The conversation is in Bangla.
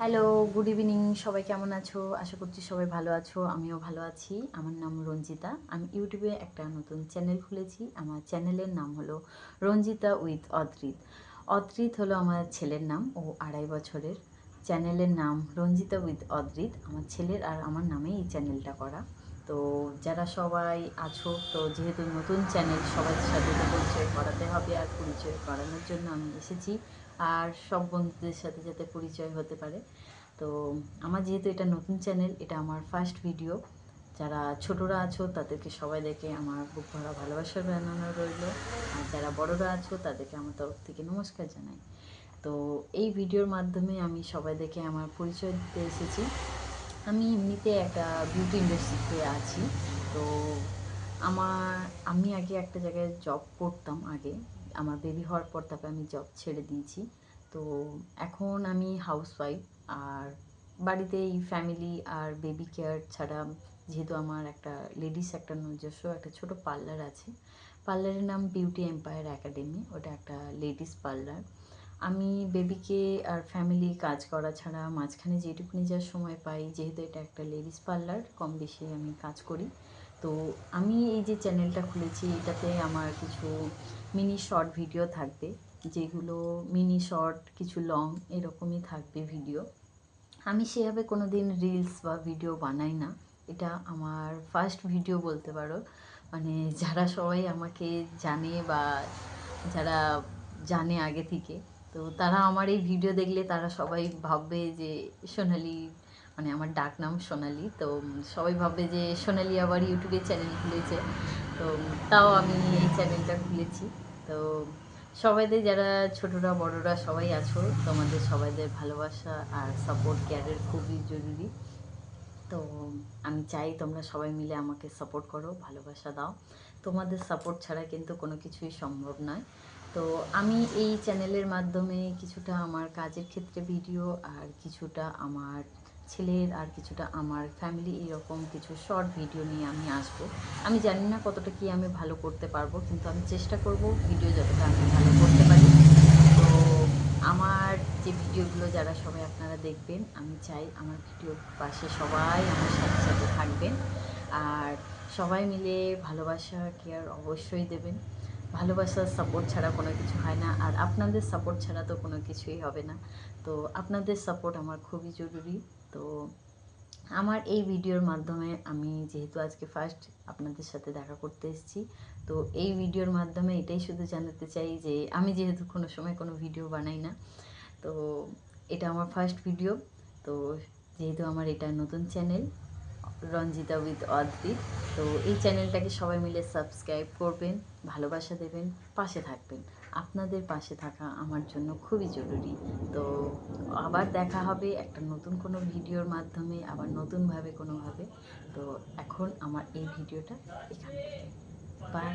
হ্যালো গুড ইভিনিং সবাই কেমন আছো? আশা করছি সবাই ভালো আছো, আমিও ভালো আছি। আমার নাম রঞ্জিতা। আমি ইউটিউবে একটা নতুন চ্যানেল খুলেছি। আমার চ্যানেলের নাম হলো রঞ্জিতা উইথ অদ্রিত। অদ্রিত হলো আমার ছেলের নাম, ও আড়াই বছরের। চ্যানেলের নাম রঞ্জিতা উইথ অদ্রিত। আমার ছেলের আর আমার নামে এই চ্যানেলটা করা। তো যারা সবাই আছো, তো যেহেতু নতুন চ্যানেল সবার সাথে তো পরিচয় করাতে হবে আর পরিচয় করানোর জন্য আমি এসেছি। আর সব বন্ধুদের সাথে যাতে পরিচয় হতে পারে। তো আমার যেহেতু এটা নতুন চ্যানেল, এটা আমার ফার্স্ট ভিডিও যারা ছোটরা আছো, তাদেরকে সবাই দেখে আমার বুক ভরা ভালোবাসার জানানো রইল। আর যারা বড়রা আছো, তাদেরকে আমার তরফ থেকে নমস্কার জানাই। তো এই ভিডিওর মাধ্যমে আমি সবাই দেখে আমার পরিচয় দিতে এসেছি। আমি এমনিতে একটা বিউটি ইন্ডাস্ট্রিতে আছি। তো আমার, আমি আগে একটা জায়গায় জব করতাম আগে। আমার বেবি হওয়ার পর তারপরে আমি জব ছেড়ে দিয়েছি। তো এখন আমি হাউসওয়াইফ আর বাড়িতে এই ফ্যামিলি আর বেবি কেয়ার ছাড়া যেহেতু আমার একটা লেডিস একটা নিজস্ব একটা ছোট পার্লার আছে। পার্লারের নাম বিউটি এম্পায়ার একাডেমি ওটা একটা লেডিস পার্লার আমি বেবিকে আর ফ্যামিলি কাজ করা ছাড়া মাঝখানে যেটুকুনি যা সময় পাই, যেহেতু এটা একটা লেডিস পার্লার কম বেশি আমি কাজ করি। তো আমি এই যে চ্যানেলটা খুলেছি, এটাতে আমার কিছু মিনি শর্ট ভিডিও থাকবে, যেগুলো মিনি শর্ট কিছু লং এরকমই থাকবে ভিডিও আমি সেভাবে কোনো দিন রিলস বা ভিডিও বানাই না। এটা আমার ফার্স্ট ভিডিও বলতে পারো। মানে যারা সবাই আমাকে জানে বা যারা জানে আগে থেকে তো তারা আমার এই ভিডিও দেখলে তারা সবাই ভাববে যে সোনালি মানে আমার ডাক নাম সোনালি। তো সবাই ভাববে যে সোনালি আবার ইউটিউবে চ্যানেল খুলেছে। তো তাও আমি এই চ্যানেলটা খুলেছি। তো সবাইদের যারা ছোটরা, বড়রা সবাই আছো, তোমাদের সবাইদের ভালোবাসা আর সাপোর্ট কেয়ারের খুবই জরুরি। তো আমি চাই তোমরা সবাই মিলে আমাকে সাপোর্ট করো, ভালোবাসা দাও। তোমাদের সাপোর্ট ছাড়া কিন্তু কোনো কিছুই সম্ভব নয়। তো আমি এই চ্যানেলের মাধ্যমে কিছুটা আমার কাজের ক্ষেত্রে ভিডিও আর কিছুটা আমার ছেলের আর কিছুটা আমার ফ্যামিলি এরকম কিছু শর্ট ভিডিও নিয়ে আমি আসব। আমি জানি না কতটা কি আমি ভালো করতে পারব, কিন্তু আমি চেষ্টা করব ভিডিও যতটা আমি ভালো করতে পারি। তো আমার যে ভিডিওগুলো যারা সবাই আপনারা দেখবেন, আমি চাই আমার ভিডিওর পাশে সবাই আমার সাথে সাথে থাকবেন। আর সবাই মিলে ভালোবাসা কেয়ার অবশ্যই দেবেন। ভালোবাসার সাপোর্ট ছাড়া কোনো কিছু হয় না। আর আপনাদের সাপোর্ট ছাড়া তো কোনো কিছুই হবে না। তো আপনাদের সাপোর্ট আমার খুবই জরুরি। তো আমার এই ভিডিওর মাধ্যমে আমি যেহেতু আজকে ফার্স্ট আপনাদের সাথে দেখা করতে এসেছি, তো এই ভিডিওর মাধ্যমে এটাই শুধু জানাতে চাই যে আমি যেহেতু কোনো সময় কোনো ভিডিও বানাই না, তো এটা আমার ফার্স্ট ভিডিও তো যেহেতু আমার এটা নতুন চ্যানেল রঞ্জিতা উইথ অদ্রিত তো এই চ্যানেলটাকে সবাই মিলে সাবস্ক্রাইব করবেন, ভালোবাসা দেবেন, পাশে থাকবেন। আপনাদের পাশে থাকা আমার জন্য খুবই জরুরি। তো আবার দেখা হবে একটা নতুন কোনো ভিডিওর মাধ্যমে, আবার নতুনভাবে কোনোভাবে। তো এখন আমার এই ভিডিওটা এখান। বাই